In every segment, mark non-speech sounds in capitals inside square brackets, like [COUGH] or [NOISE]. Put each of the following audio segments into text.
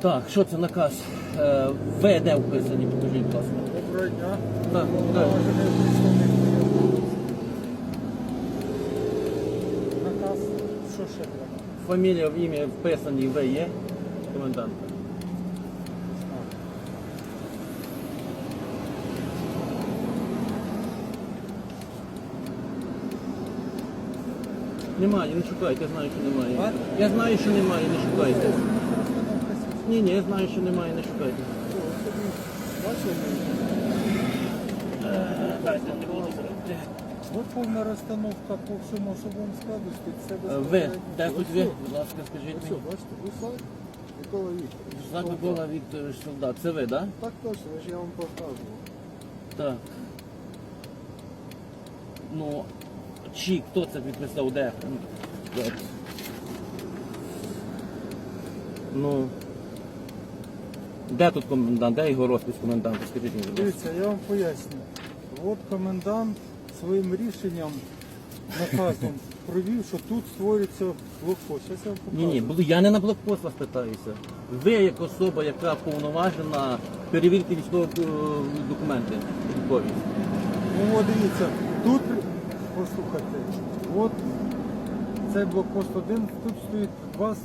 Так, що це наказ? Е, Ви де вписані, покажіть, будь ласка. Доброго дня. Так, так. Києва. Наказ. Що ще треба? Фамілія, ім'я вписані, ви є комендант. Немає, не шукайте, я знаю, що немає. Я знаю, що немає, не шукайте. Ні, ні, я знаю, що немає, не шукайте. От повна розстановка по всьому особовому складу стоїть. Це Е, Ви, де хоч ви, будь ласка, скажіть Все, мені. бачите, Руслан Микола Вікторович. Зак Микола Вікторович Солдат, це ви, так? Так точно, я ж я вам показував. Так. Ну, чи хто це підписав, де? Ну. Де тут комендант? Де його розпис коменданта? Скажіть мені, будь ласка. Дивіться, я вам поясню. От комендант своїм рішенням, наказом провів, що тут створюється блокпост. Зараз я вам Ні, покажу. ні, буду, я не на блокпост вас питаюся. Ви як особа, яка повноважена перевірити військові е, документи військові. Ну от дивіться, тут, послухайте, от цей блокпост один, тут стоїть два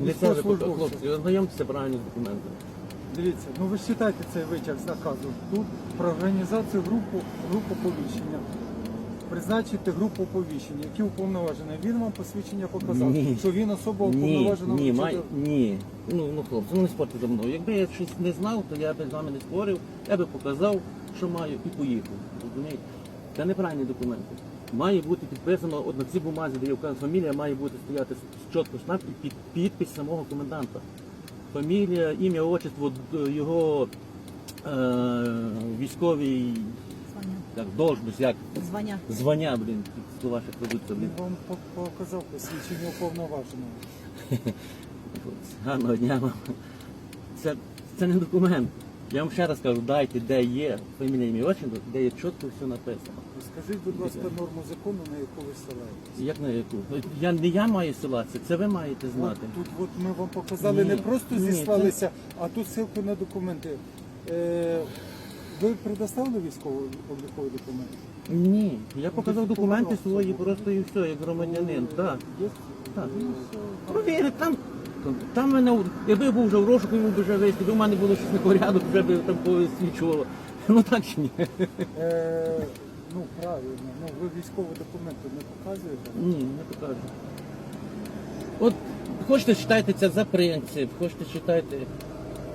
Не вже хлопці, ознайомтеся правильно з документами. Дивіться, ну ви читайте цей витяг з наказу. Тут про організацію групу, групу повіщення. Призначити групу повіщення, які уповноважені. Він вам посвідчення показав, Ні. що він особа Ні, уповноважена. ні, май, ні. Ну, ну хлопці, ну не спорте за мною. Якби я щось не знав, то я б з вами не спорив, я би показав, що маю, і поїхав. Розумієте? Це неправильні документи. Має бути підписано, от на цій бумазі, де є вказана фамілія, має бути стояти чітко штамп і під, підпис самого коменданта. Фамілія, ім'я, отчество, його е, військовий Звання. як, должність, як Звання. звання, блін, слова ще кладуться, блін. Він вам по- показав посвідчення уповноваженого. [LAUGHS] Гарного дня вам. Це, це не документ. Я вам ще раз кажу, дайте, де є фамілія ім'я отчинку, де є чітко все написано. Скажіть, будь ласка, норму закону, на яку ви ссилаєтесь. Як на яку? Я, не я маю силатися, це ви маєте От знати. тут от ми вам показали Ні, не просто ні, зіслалися, а тут ссылку на документи. Е, ви предоставили військовий обліковий документ? Ні, я показав документи свої просто і все, як громадянин. Так, Є? так. Ну. Там, там мене, якби я був вже в розшуку, йому б вже вийшли, якби в мене було щось непорядок, вже б там посвідчувало. Ну так чи ні? Е, ну правильно, ну ви військові документи не показуєте. Ні, не покажу. От хочете читайте це за принцип, хочете читайте.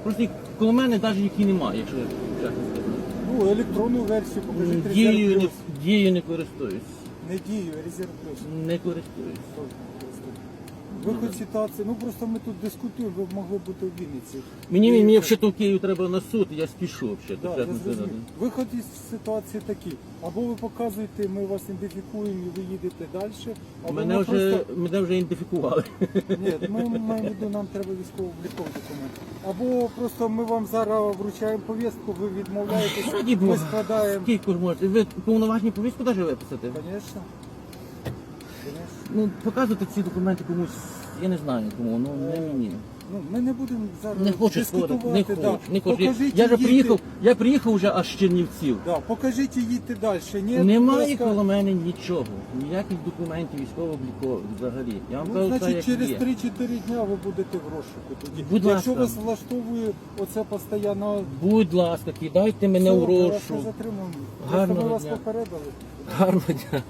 Просто їх коло мене навіть їх і немає, якщо чесно сказати. Ну, електронну версію покажіть Дією резерв не, плюс. дією не користуюсь. Не дію, резерв плюс. Не користуюсь. Виход ситуації, ну просто ми тут дискутуємо, ви б могли бути в Вінниці. Мені, мені це- взагалі в Київ треба на суд, я спішу взагалі. Да, я Виход із ситуації такий. Або ви показуєте, ми вас ідентифікуємо і ви їдете далі, або Мене вже, просто... мене вже ідентифікували. Ні, ми маємо в виду, нам треба військово-обліковий документ. Або просто ми вам зараз вручаємо повістку, ви відмовляєтесь, ми складаємо. Скільки ж можете? Ви повноважні повістку навіть виписати? Звісно. Ну, показувати ці документи комусь, я не знаю кому, ну не мені. Ну, ми не будемо зараз Не хочу дискутувати. спорити, не да. хочу, не хочу. Я, Покажіть я вже і їдьте. приїхав, я приїхав вже аж з Чернівців. Да, покажіть і їдьте далі. Ні, Немає будь ласка. коло мене нічого, ніяких документів військово-облікових взагалі. Я вам Ну, кажу, значить, як через є. 3-4 дня ви будете в розшуку тоді. Будь Якщо ласка. вас влаштовує оце постійно Будь ласка, кидайте мене Все, в ми вас не затримуємо. Гарного ми вас дня. попередили. Гарного дня.